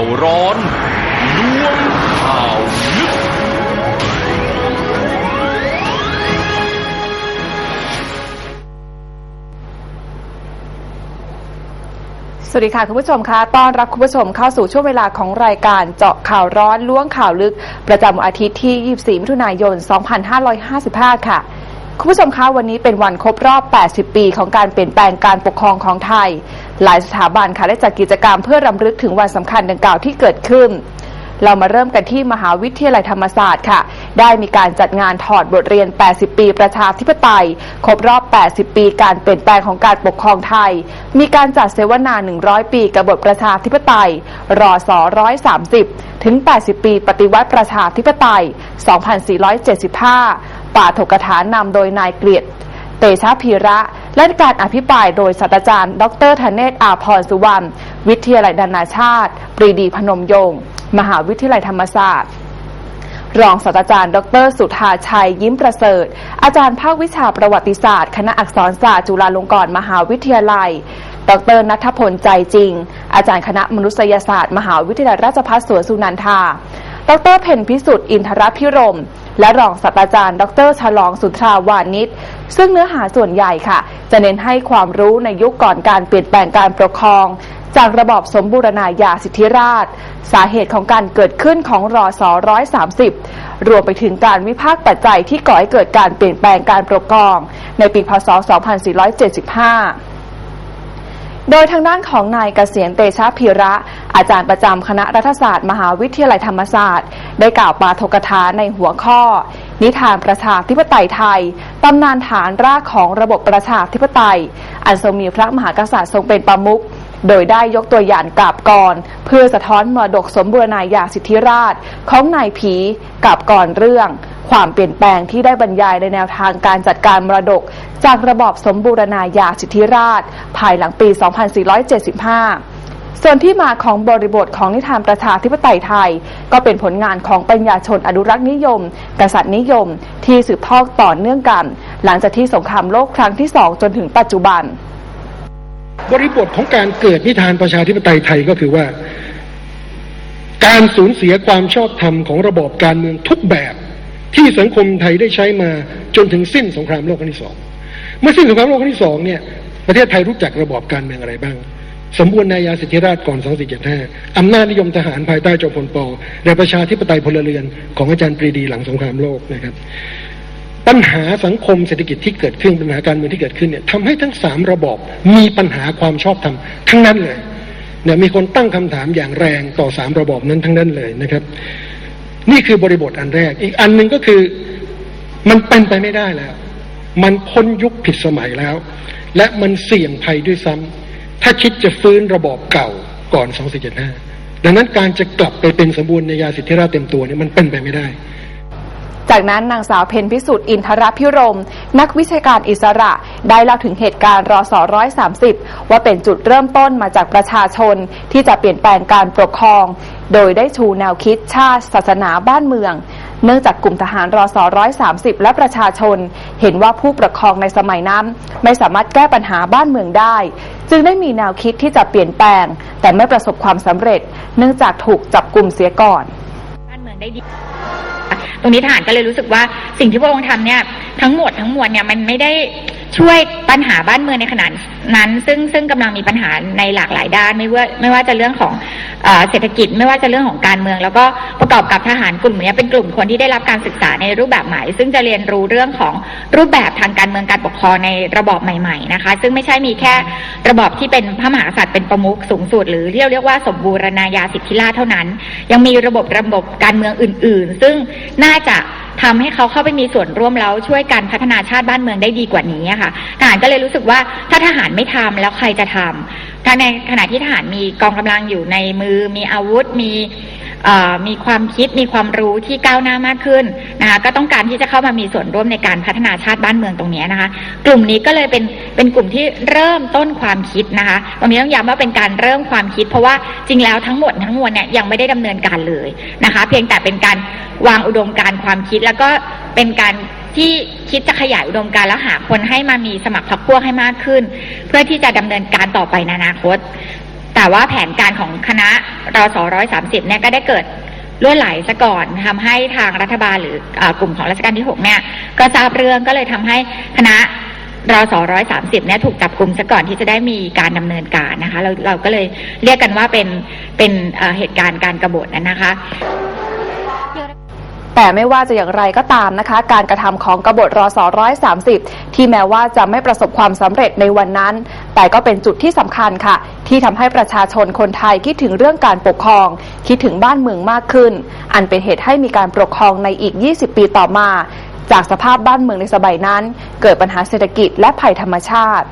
าวร้อนล้วงข่าวลึก สวัสดีค่ะ คุณผู้ชมคะต้อนรับคุณผู้ชมเข้าสู่ช่วงเวลาของรายการเจาะข่าวร้อนล้วงข่าวลึก ประจำวันอาทิตย์ที่ 24 มิถุนายน 2555 ค่ะ คุณผู้ชมคะวันนี้เป็นวันครบรอบ 80 ปีของการเปลี่ยนแปลงการปกครองของไทย หลายสถาบันค่ะได้จัดกิจกรรมเพื่อรำลึกถึงวันสำคัญดังกล่าวที่เกิดขึ้น เรามาเริ่มกันที่มหาวิทยาลัยธรรมศาสตร์ค่ะ ได้มีการจัดงานถอดบทเรียน 80 ปีประชาธิปไตย ครบรอบ 80 ปีการเปลี่ยนแปลงของการปกครองไทย มีการจัดเสวนา 100 ปีกบบทประชาธิปไตย รอส130 ถึง 80 ปี ปฏิวัติประชาธิปไตย 2475 ป่าถกถานำโดยนายเกลียรติเตชะพีระ และการอภิปรายโดยศาสตราจารย์ ดรธเนศอาพรสุวรรณวิทยาลัยนานาชาติ ปรีดีพนมยงค์มหาวิทยาลัยธรรมศาสตร์รองศาสตราจารย์ ดร สุธาชัย ยิ้มประเสริฐ อาจารย์ภาควิชาประวัติศาสตร์ คณะอักษรศาสตร์จุฬาลงกรณ์มหาวิทยาลัย ดรนัทพลใจจริง อาจารย์คณะมนุษยศาสตร์ มหาวิทยาลัยราชภัฏสวนสุนันทา ดร เพ็ญพิสุทธิ์ อินทรพิรม และรองศาสตราจารย์ ดรฉลองสุทราวานิชซึ่งเนื้อหาส่วนใหญ่ค่ะ จะเน้นให้ความรู้ในยุคก่อนการเปลี่ยนแปลงการปกครอง จากระบอบสมบูรณาญาสิทธิราช สาเหตุของการเกิดขึ้นของรอส130รวมไปถึงการวิพากษ์ปัจจัยที่ก่อให้เกิดการเปลี่ยนแปลงการปกครอง ในปีพศ 2475โดยทางด้านของนายเกษียณเตชะพีระ อาจารย์ประจำคณะรัฐศาสตร์ มหาวิทยาลัยธรรมศาสตร์ ได้กล่าวปาฐกถาในหัวข้อ นิทานประชาธิปไตยไทยตำนานฐานรากของระบบประชาธิปไตย อันทรงมีพระมหากษัตริย์ทรงเป็นประมุขโดยได้ยกตัวอย่างกาบกร เพื่อสะท้อนมรดกสมบูรณาญาสิทธิราช ของนายผีกาบกรเรื่อง ความเปลี่ยนแปลงที่ได้บรรยายในแนวทางการจัดการมรดก จากระบอบสมบูรณาญาสิทธิราช ภายหลังปี 2475 ส่วนที่มาของบริบทของนิทานประชาธิปไตยไทย ก็เป็นผลงานของปัญญาชนอนุรักษ์นิยม กษัตริย์นิยม ที่สืบทอดต่อเนื่องกัน หลังจากที่สงครามโลกครั้งที่สองจนถึงปัจจุบัน บริบทของการเกิดนิทานประชาธิปไตยไทยก็คือว่า การสูญเสียความชอบธรรมของระบอบการเมืองทุกแบบ ที่สังคมไทยได้ใช้มาจนถึงสิ้นสงครามโลกครั้งที่สองเมื่อสิ้นสงครามโลกครั้งที่สองเนี่ยประเทศไทยรู้จักระบอบการเมืองอะไรบ้าง สมบูรณาญาสิทธิราชก่อน 2475 อำนาจนิยมทหารภายใต้จอมพลปและประชาธิปไตยพลเรือนของอาจารย์ปรีดีหลังสงครามโลกนะครับ ปัญหาสังคมเศรษฐกิจที่เกิดขึ้นปัญหาการเมืองที่เกิดขึ้นเนี่ยทำให้ทั้งสามระบอบมีปัญหาความชอบธรรมทั้งนั้นเลยเนี่ยมีคนตั้งคำถามอย่างแรงต่อสามระบอบนั้นทั้งนั้นเลยนะครับ นี่คือบริบทอันแรก อีกอันหนึ่งก็คือมันเป็นไปไม่ได้แล้ว มันพ้นยุคผิดสมัยแล้ว และมันเสี่ยงภัยด้วยซ้ำ ถ้าคิดจะฟื้นระบอบเก่าก่อน 2475 ดังนั้นการจะกลับไปเป็นสมบูรณาญาสิทธิราชเต็มตัวเนี่ยมันเป็นไปไม่ได้ จากนั้นนางสาวเพนพิสุทธิ์อินทรพิรม นักวิชาการอิสระ ได้เล่าถึงเหตุการณ์รอส130ว่าเป็นจุดเริ่มต้นมาจากประชาชนที่จะเปลี่ยนแปลงการปกครอง โดยได้ชูแนวคิดชาติ ศาสนาบ้านเมือง เนื่องจากกลุ่มทหารรอสร้อยสามสิบและประชาชน เห็นว่าผู้ปกครองในสมัยนั้น ไม่สามารถแก้ปัญหาบ้านเมืองได้ จึงได้มีแนวคิดที่จะเปลี่ยนแปลง แต่ไม่ประสบความสำเร็จ เนื่องจากถูกจับกลุ่มเสียก่อน บ้านเมืองได้ดี ตรงนี้ทหารก็เลยรู้สึกว่าสิ่งที่พระองค์ทำเนี่ยทั้งหมดทั้งมวลเนี่ยมันไม่ได้ช่วยปัญหาบ้านเมืองในขณะนั้น ซึ่งซึ่งกำลังมีปัญหาในหลากหลายด้านไม่ว่าไม่ว่าจะเรื่องของเอเศรษฐกิจไม่ว่าจะเรื่องของการเมือง แล้วก็ประกอบกับทหารกลุ่มเนี้ยเป็นกลุ่มคนที่ได้รับการศึกษาในรูปแบบใหม่ ซึ่งจะเรียนรู้เรื่องของรูปแบบทางการเมืองการปกครองในระบอบใหม่ๆนะคะ ซึ่งไม่ใช่มีแค่ระบอบที่เป็นพระมหากษัตริย์เป็นประมุขสูงสุดหรือที่เราเรียกว่าสมบูรณาญาสิทธิราชเท่านั้น ยังมีระบบระบบการเมืองอื่น ๆ ซึ่งน่าาจะทำให้เขาเข้าไปมีส่วนร่วมแล้วช่วยกันพัฒนาชาติบ้านเมืองได้ดีกว่านี้ค่ะทหารก็เลยรู้สึกว่าถ้าทหารไม่ทำแล้วใครจะทำการในขณะที่ทหารมีกองกำลังอยู่ในมือ มีอาวุธมี มีความคิดมีความรู้ที่ก้าวหน้ามากขึ้นนะคะก็ต้องการที่จะเข้ามามีส่วนร่วมในการพัฒนาชาติบ้านเมืองตรงนี้นะคะ กลุ่มนี้ก็เลยเป็นเป็นกลุ่มที่เริ่มต้นความคิดนะคะตรงนี้ต้องย้ำว่าเป็นการเริ่มความคิด เพราะว่าจริงแล้วทั้งหมดทั้งมวลเนี่ยยังไม่ได้ดำเนินการเลยนะคะ เพียงแต่เป็นการวางอุดมการความคิดแล้วก็เป็นการที่คิดจะขยายอุดมการแล้วหาคนให้มามีสมัครพรรคพวกให้มากขึ้น เพื่อที่จะดำเนินการต่อไปในอนาคต แต่ว่าแผนการของคณะรอสร้อยสามสิบเนี่ยก็ได้เกิดล้วนไหลซะก่อนทำให้ทางรัฐบาลหรือกลุ่มของรัชกาลที่หกเนี่ยก็ทราบเรื่องก็เลยทำให้คณะรอสร้อยสามสิบเนี่ยถูกจับกลุ่มซะก่อนที่จะได้มีการดำเนินการนะคะ เราเราก็เลยเรียกกันว่าเป็นเป็นเอ่อเหตุการณ์การกรบฏนั้นนะคะ แต่ไม่ว่าจะอย่างไรก็ตามนะคะ การกระทำของกบฏรศ130ที่แม้ว่าจะไม่ประสบความสำเร็จในวันนั้น แต่ก็เป็นจุดที่สำคัญค่ะ ที่ทำให้ประชาชนคนไทยคิดถึงเรื่องการปกครอง คิดถึงบ้านเมืองมากขึ้น อันเป็นเหตุให้มีการปกครองในอีก 20 ปีต่อมา จากสภาพบ้านเมืองในสมัยนั้น เกิดปัญหาเศรษฐกิจและภัยธรรมชาติ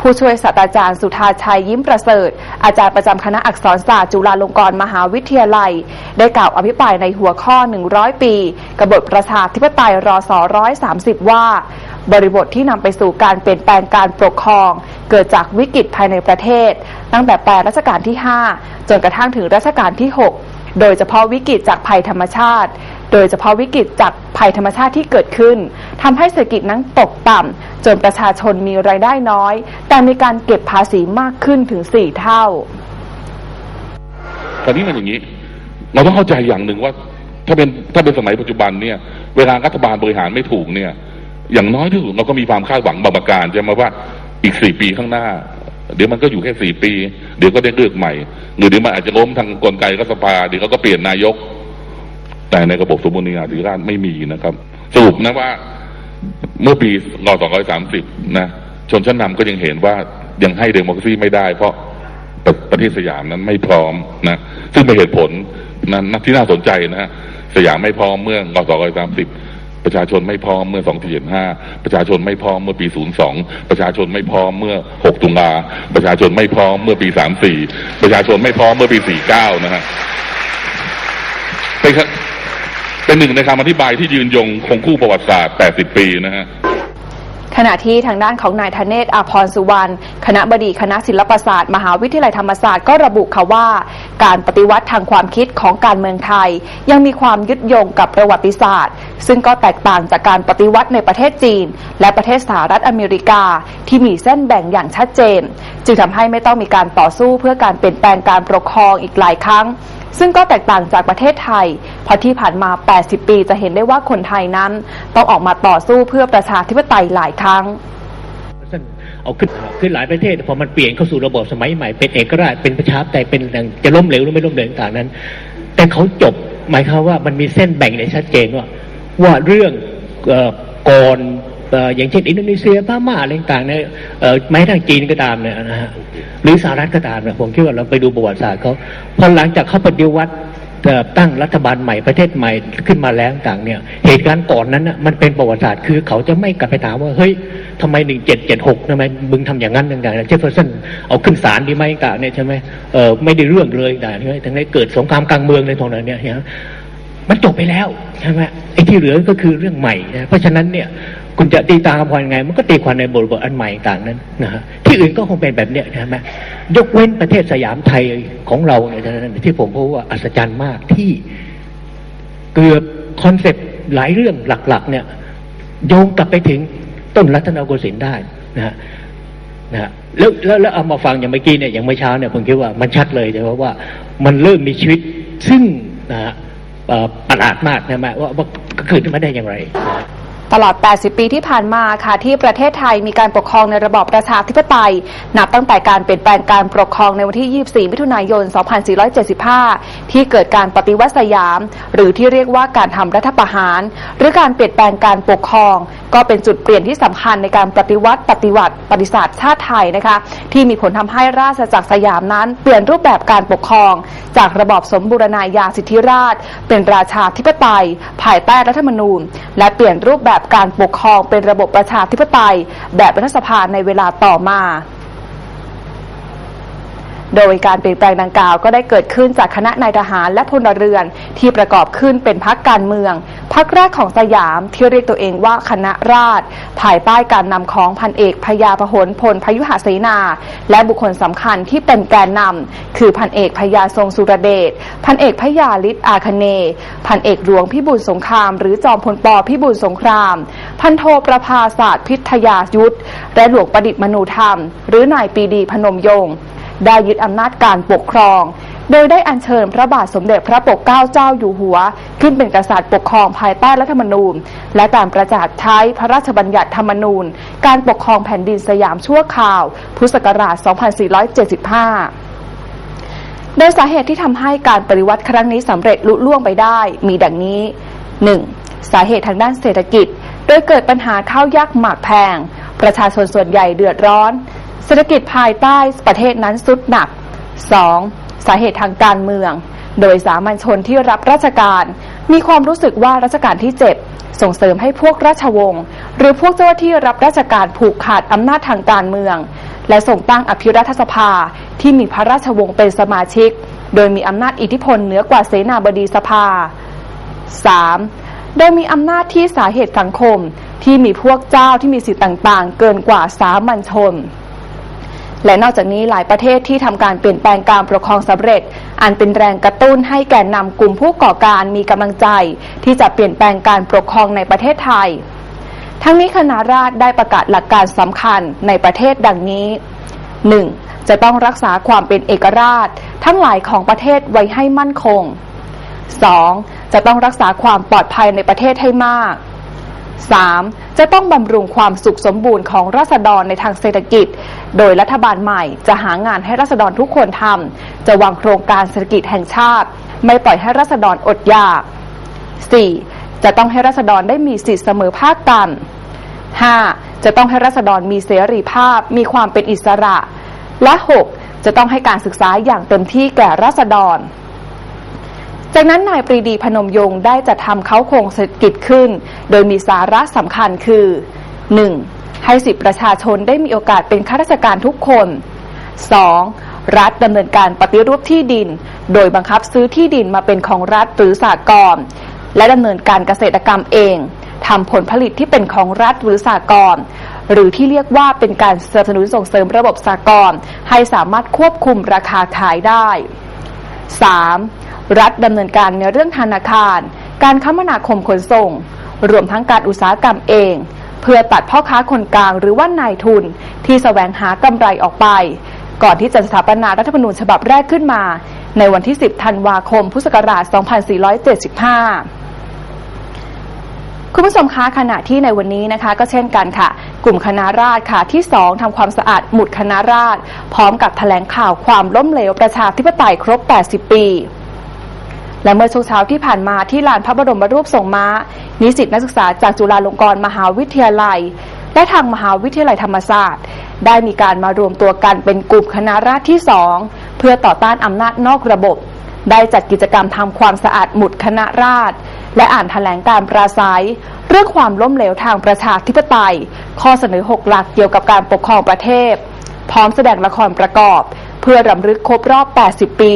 ผู้ช่วยศาสตราจารย์สุธาชัยยิ้มประเสริฐ อาจารย์ประจำคณะอักษรศาสตร์จุฬาลงกรณ์มหาวิทยาลัย ได้กล่าวอภิปรายในหัวข้อ 100 ปี กบฏประชาธิปไตยรศ130ว่า บริบทที่นำไปสู่การเปลี่ยนแปลงการปกครอง เกิดจากวิกฤตภายในประเทศ ตั้งแต่ปลรัชกาลที่ 5 จนกระทั่งถึงรัชกาลที่ 6 โดยเฉพาะวิกฤตจากภัยธรรมชาติโดยเฉพาะวิกฤตจากภัยธรรมชาติที่เกิดขึ้นทำให้เศรษฐกิจนั้นตกต่ำ จนประชาชนมีรายได้น้อย แต่มีการเก็บภาษีมากขึ้นถึง 4 เท่า ตอนนี้มันอย่างนี้ เราต้องเข้าใจอย่างหนึ่งว่าถ้าเป็นถ้าเป็นสมัยปัจจุบันเนี่ย เวลารัฐบาลบริหารไม่ถูกเนี่ย อย่างน้อยที่สุดเราก็มีความคาดหวังบางประการใช่ไหมว่าอีกสี่ปีข้างหน้า เดี๋ยวมันก็อยู่แค่สี่ปี เดี๋ยวก็ได้เลือกใหม่ หรือเดี๋ยวมันอาจจะล้มทางกลไกรัฐสภาเดี๋ยวก็เปลี่ยนนายก แต่ในระบบสมบูรณาธิราชไม่มีนะครับ สรุปนะว่า เมื่อปีรอ230 นะ ชนชั้นนำก็ยังเห็นว่ายังให้เดโมคราซีไม่ได้ เพราะประประเทศสยามนั้นไม่พร้อมนะ ซึ่งเป็นเหตุผลนั้นนะที่น่าสนใจนะฮะ สยามไม่พร้อมเมื่อรอ230 ประชาชนไม่พร้อมเมื่อ 2475 ประชาชนไม่พร้อมเมื่อปี 02 ประชาชนไม่พร้อมเมื่อ 6 ตุลา ประชาชนไม่พร้อมเมื่อปี 34 ประชาชนไม่พร้อมเมื่อปี 49 นะฮะเป็นครับ เป็นหนึ่งในคำอธิบายที่ยืนยงคงคู่ประวัติศาสตร์ 80 ปีนะฮะขณะที่ทางด้านของนายธเนศอาพรสุวรรณคณะบดีคณะศิลปศาสตร์ มหาวิทยาลัยธรรมศาสตร์ก็ระบุค่ะว่า การปฏิวัติทางความคิดของการเมืองไทย ยังมีความยึดโยงกับประวัติศาสตร์ ซึ่งก็แตกต่างจากการปฏิวัติในประเทศจีน และประเทศสหรัฐอเมริกา ที่มีเส้นแบ่งอย่างชัดเจน จึงทำให้ไม่ต้องมีการต่อสู้เพื่อการเปลี่ยนแปลงการปกครองอีกหลายครั้ง ซึ่งก็แตกต่างจากประเทศไทย เพราะที่ผ่านมา 80 ปีจะเห็นได้ว่าคนไทยนั้น ต้องออกมาต่อสู้เพื่อประชาธิปไตยหลายครั้งสั้นเอาขึ้นขึ้นหลายประเทศ พอมันเปลี่ยนเข้าสู่ระบบสมัยใหม่เป็นเอกราชเป็นประชาธิปไตยเป็นจะล้มเหลวหรือไม่ล้มเหลวต่างนั้น แต่เขาจบหมายความว่ามันมีเส้นแบ่งในชัดเจนว่าว่าเรื่องออก่อน อย่างเช่นอินโดนีเซียพม่าอะไรต่างๆเนี่ยแม้ทางจีนก็ตามเนี่ยนะฮะหรือสหรัฐก็ตามเนี่ยผมคิดว่าเราไปดูประวัติศาสตร์เขาพอหลังจากเขาปฏิวัติตั้งรัฐบาลใหม่ประเทศใหม่ขึ้นมาแล้วต่างเนี่ยเหตุการณ์ก่อนนั้นมันเป็นประวัติศาสตร์คือเขาจะไม่กลับไปถามว่าเฮ้ยทำไมหนึ่งเจ็ดเจ็ดหกทำไมมึงทำอย่างนั้นต่างๆเจฟเฟอร์สันเอาขึ้นศาลดีไหมต่างๆเนี่ยใช่ไหมเออไม่ได้เรื่องเลยต่างๆใช่ไหมทั้งนี้เกิดสงครามกลางเมืองในตรงนั้นเนี่ยใช่ไหมมันจบไปแล้วใช่ไหมไอ้ที่เหลือก็คือเรื่องใหม่นะเพราะฉะนั้นเนี่ย คุณจะตีตาความยังไง มันก็ตีความในบทบทอันใหม่ต่างนั้นนะฮะที่อื่นก็คงเป็นแบบเนี้ยใช่ไหมยกเว้นประเทศสยามไทยของเราเนี่ยท่านที่ผมพบว่าอัศจรรย์มากที่เกือบคอนเซปต์หลายเรื่องหลัก ๆ เนี่ย โยงกลับไปถึงต้นรัตนโกสินทร์ได้นะฮะนะฮะแล้วแล้วแล้วเอามาฟังอย่างเมื่อกี้เนี่ยอย่างเมื่อเช้าเนี่ยผมคิดว่ามันชัดเลยแต่ว่าว่ามันเริ่มมีชีวิตซึ่งนะฮะประหลาดมากนะฮะว่าว่าเกิดขึ้นมาได้อย่างไรนะ ตลอด 80 ปีที่ผ่านมาค่ะที่ประเทศไทยมีการปกครองในระบอบประชาธิปไตย นับตั้งแต่การเปลี่ยนแปลงการปกครองในวันที่ 24 มิถุนายน 2475 ที่เกิดการปฏิวัติสยาม หรือที่เรียกว่าการทำรัฐประหาร หรือการเปลี่ยนแปลงการปกครอง ก็เป็นจุดเปลี่ยนที่สำคัญในการปฏิวัติปฏิวัติปฏิศาสตร์ชาติไทยนะคะที่มีผลทำให้ราชจักรสยามนั้น เปลี่ยนรูปแบบการปกครอง จากระบอบสมบูรณาญาสิทธิราช เป็นราชาธิปไตย ภายใต้รัฐธรรมนูญ และเปลี่ยนรูปแบบการปกครองเป็นระบบประชาธิปไตย แบบรัฐสภาในเวลาต่อมา โดยการเปลี่ยนแปลงดังกล่าวก็ได้เกิดขึ้นจากคณะนายทหารและพลเรือนที่ประกอบขึ้นเป็นพรรคการเมืองพรรคแรกของสยามที่เรียกตัวเองว่าคณะราษฎรภายใต้การนำของพันเอกพยาพหลพลพยุหเสนา และบุคคลสำคัญที่เป็นแกนนำคือพันเอกพยาทรงสุรเดชพันเอกพยาฤทธิ์อาคเน พันเอกหลวงพิบูลสงคราม หรือจอมพลปพิบูลสงคราม พันโทประภาศาสตร์พิทยายุทธและหลวงประดิษฐ์มนูธรรม หรือนายปีดีพนมยงค์ ได้ยึดอำนาจการปกครอง โดยได้อัญเชิญพระบาทสมเด็จพระปกเกล้าเจ้าอยู่หัว ขึ้นเป็นกษัตริย์ปกครองภายใต้รัฐธรรมนูญ และการประกาศใช้พระราชบัญญัติธรรมนูญ การปกครองแผ่นดินสยามชั่วคราว พุทธศักราช 2475โดยสาเหตุที่ทำให้การปฏิวัติครั้งนี้สำเร็จลุล่วงไปได้ มีดังนี้ 1. สาเหตุทางด้านเศรษฐกิจ โดยเกิดปัญหาข้าวยากหมากแพง ประชาชนส่วนใหญ่เดือดร้อน เศรษฐกิจภายใต้ประเทศนั้นสุดหนัก 2. สาเหตุทางการเมือง โดยสามัญชนที่รับราชการ มีความรู้สึกว่ารัชกาลที่ 7 ส่งเสริมให้พวกราชวงศ์หรือพวกเจ้าหน้าที่รับราชการผูกขาดอำนาจทางการเมือง และส่งตั้งอภิรัฐสภาที่มีพระราชวงศ์เป็นสมาชิก โดยมีอำนาจอิทธิพลเหนือกว่าเสนาบดีสภา 3. โดยมีอำนาจที่สาเหตุสังคมที่มีพวกเจ้าที่มีสิทธิต่างๆ เกินกว่าสามัญชน และนอกจากนี้หลายประเทศที่ทำการเปลี่ยนแปลงการปกครองสำเร็จ อันเป็นแรงกระตุ้นให้แก่นำกลุ่มผู้ก่อการมีกำลังใจ ที่จะเปลี่ยนแปลงการปกครองในประเทศไทย ทั้งนี้คณะราษฎรได้ประกาศหลักการสำคัญในประเทศดังนี้ 1. จะต้องรักษาความเป็นเอกราช ทั้งหลายของประเทศไว้ให้มั่นคง 2. จะต้องรักษาความปลอดภัยในประเทศให้มาก 3. จะต้องบำรุงความสุขสมบูรณ์ของราษฎรในทางเศรษฐกิจ โดยรัฐบาลใหม่จะหางานให้ราษฎรทุกคนทำจะวางโครงการเศรษฐกิจแห่งชาติ ไม่ปล่อยให้ราษฎรอดอยาก 4. จะต้องให้ราษฎรได้มีสิทธิเสมอภาคกัน 5. จะต้องให้ราษฎรมีเสรีภาพ มีความเป็นอิสระ และ 6. จะต้องให้การศึกษาอย่างเต็มที่แก่ราษฎร จากนั้นนายปรีดีพนมยงค์ได้จัดทำเขาโครงเศรษฐกิจขึ้น โดยมีสาระสำคัญคือ 1. ให้สิทธิประชาชนได้มีโอกาสเป็นข้าราชการทุกคน 2. รัฐดำเนินการปฏิรูปที่ดิน โดยบังคับซื้อที่ดินมาเป็นของรัฐหรือสากลและดำเนินการเกษตรกรรมเองทำผลผลิตที่เป็นของรัฐหรือสากลหรือที่เรียกว่าเป็นการสนับสนุนส่งเสริมระบบสากลให้สามารถควบคุมราคาขายได้ 3. รัฐดำเนินการในเรื่องธนาคาร การคมนาคมขนส่ง รวมทั้งการอุตสาหกรรมเอง เพื่อตัดพ่อค้าคนกลางหรือว่านายทุนที่แสวงหากำไรออกไป ก่อนที่จะสถาปนารัฐธรรมนูญฉบับแรกขึ้นมา ในวันที่ 10 ธันวาคม พุทธศักราช 2475คุณผู้ชมคะขณะที่ในวันนี้นะคะ ก็เช่นกันค่ะ กลุ่มคณะราษฎรค่ะที่ 2ทำความสะอาดหมุดคณะราษฎรพร้อมกับแถลงข่าวความล้มเหลวประชาธิปไตยครบ 80 ปี และเมื่อช่วงเช้าที่ผ่านมาที่ลานพระบรมรูปทรงม้า นิสิตนักศึกษาจากจุฬาลงกรณ์มหาวิทยาลัย และทางมหาวิทยาลัยธรรมศาสตร์ ได้มีการมารวมตัวกันเป็นกลุ่มคณะราษฎรที่2เพื่อต่อต้านอำนาจนอกระบบ ได้จัดกิจกรรมทำความสะอาดหมุดคณะราษฎรและอ่านแถลงการปราศัย เรื่องความล้มเหลวทางประชาธิปไตย ข้อเสนอ 6 หลักเกี่ยวกับการปกครองประเทศ พร้อมแสดงละครประกอบ เพื่อรำลึกครบรอบ 80 ปี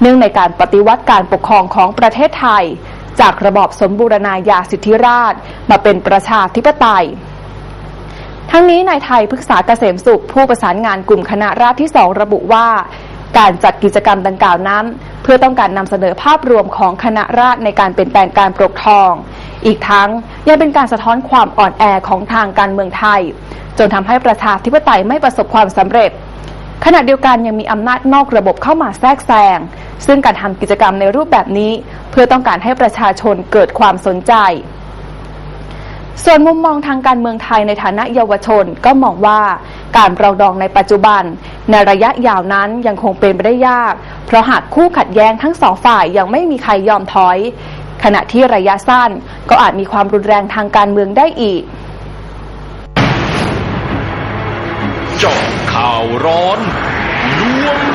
เนื่องในการปฏิวัติการปกครองของประเทศไทย จากระบอบสมบูรณาญาสิทธิราช มาเป็นประชาธิปไตยทั้งนี้นายไทยพฤกษาเกษมสุข ผู้ประสานงานกลุ่มคณะราษฎรที่สองระบุว่า การจัดกิจกรรมดังกล่าวนั้น เพื่อต้องการนำเสนอภาพรวมของคณะราษฎรในการเปลี่ยนแปลงการปกครอง อีกทั้งยังเป็นการสะท้อนความอ่อนแอของทางการเมืองไทย จนทำให้ประชาธิปไตยไม่ประสบความสำเร็จ ขณะเดียวกันยังมีอำนาจนอกระบบเข้ามาแทรกแซง ซึ่งการทำกิจกรรมในรูปแบบนี้ เพื่อต้องการให้ประชาชนเกิดความสนใจ ส่วนมุมมองทางการเมืองไทยในฐานะเยาวชนก็มองว่าการปรองดองในปัจจุบัน ในระยะยาวนั้นยังคงเป็นไปได้ยาก เพราะหากคู่ขัดแย้งทั้งสองฝ่ายยังไม่มีใครยอมถอย ขณะที่ระยะสั้นก็อาจมีความรุนแรงทางการเมืองได้อีก จาะข่าวร้อนล้วง